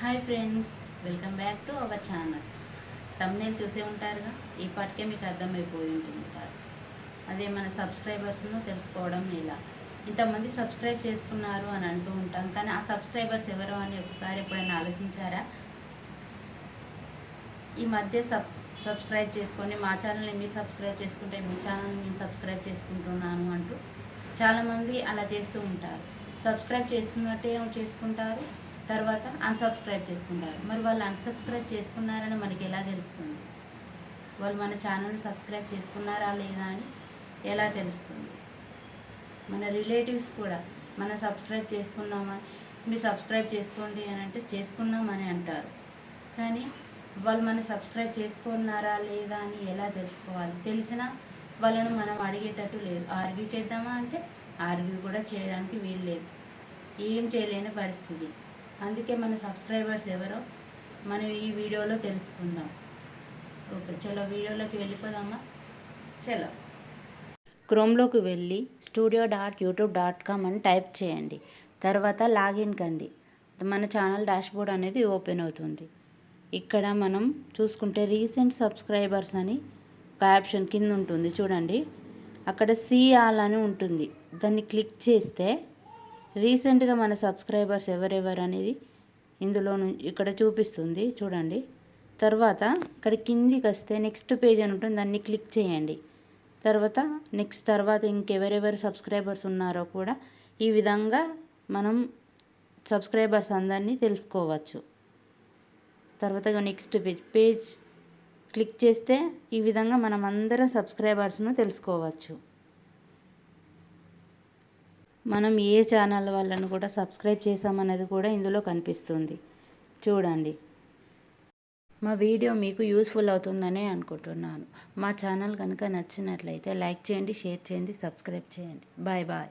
Hi friends welcome back to our channel. Thumbnail చూసే ఉంటారుగా? ఈ పాటికే మీకు అర్థమైపోయి ఉంటుంటారు. అదే మన సబ్స్క్రైబర్స్ను తెలుసుకోవడం ఎలా? ఇంతమంది సబ్స్క్రైబ్ చేసుకున్నారు అని అంటూ ఉంటాం కానీ ఆ సబ్స్క్రైబర్స్ ఎవరు అని ఒకసారి ఎప్పుడైనా ఆలోచించారా? ఈ మధ్య సబ్ సబ్స్క్రైబ్ చేసుకొని మా ఛానల్ని మీరు సబ్స్క్రైబ్ చేసుకుంటే మీ ఛానల్ని నేను సబ్స్క్రైబ్ చేసుకుంటున్నాను అంటూ చాలామంది అలా చేస్తూ ఉంటారు. సబ్స్క్రైబ్ చేస్తున్నట్టే చేసుకుంటారు. తర్వాత అన్సబ్స్క్రైబ్ చేసుకుంటారు. మరి వాళ్ళు అన్సబ్స్క్రైబ్ చేసుకున్నారని మనకి ఎలా తెలుస్తుంది? వాళ్ళు మన ఛానల్ని సబ్స్క్రైబ్ చేసుకున్నారా లేదా అని ఎలా తెలుస్తుంది? మన రిలేటివ్స్ కూడా మన సబ్స్క్రైబ్ చేసుకున్నామని మీరు సబ్స్క్రైబ్ చేసుకోండి అని అంటే చేసుకున్నామని అంటారు. కానీ వాళ్ళు మనం సబ్స్క్రైబ్ చేసుకున్నారా లేదా అని ఎలా తెలుసుకోవాలి? తెలిసినా వాళ్ళను మనం అడిగేటట్టు లేదు. ఆర్గ్యూ చేద్దామా అంటే ఆర్గ్యూ కూడా చేయడానికి వీలు లేదు. ఏం చేయలేని పరిస్థితి. అందుకే మన సబ్స్క్రైబర్స్ ఎవరో మనం ఈ వీడియోలో తెలుసుకుందాం. ఓకే చలో వీడియోలోకి వెళ్ళిపోదామా? చలో. క్రోమ్లోకి వెళ్ళి studio dot YouTube dot com అని టైప్ చేయండి. తర్వాత లాగిన్ కండి. మన ఛానల్ డాష్బోర్డ్ అనేది ఓపెన్ అవుతుంది. ఇక్కడ మనం చూసుకుంటే రీసెంట్ సబ్స్క్రైబర్స్ అని ఒక ఆప్షన్ కింద ఉంటుంది. చూడండి. అక్కడ సీ ఆల్ అని ఉంటుంది. దాన్ని క్లిక్ చేస్తే రీసెంట్గా మన సబ్స్క్రైబర్స్ ఎవరెవరు అనేది ఇందులో ఇక్కడ చూపిస్తుంది చూడండి. తర్వాత ఇక్కడ కిందికి వస్తే నెక్స్ట్ పేజ్ అని ఉంటుంది దాన్ని క్లిక్ చేయండి. తర్వాత నెక్స్ట్ తర్వాత ఇంకెవరెవరు సబ్స్క్రైబర్స్ ఉన్నారో కూడా ఈ విధంగా మనం సబ్స్క్రైబర్స్ అందరినీ తెలుసుకోవచ్చు. తర్వాత నెక్స్ట్ పేజ్ పేజ్ క్లిక్ చేస్తే ఈ విధంగా మనం అందరం సబ్స్క్రైబర్స్ను తెలుసుకోవచ్చు. మనం ఏ ఛానల్ వాళ్ళను కూడా సబ్స్క్రైబ్ చేసామన్నది కూడా ఇందులో కనిపిస్తుంది. చూడండి. మా వీడియో మీకు యూస్ఫుల్ అవుతుందనే అనుకుంటున్నాను. మా ఛానల్ కనుక నచ్చినట్లయితే లైక్ చేయండి షేర్ చేయండి సబ్స్క్రైబ్ చేయండి. Bye bye.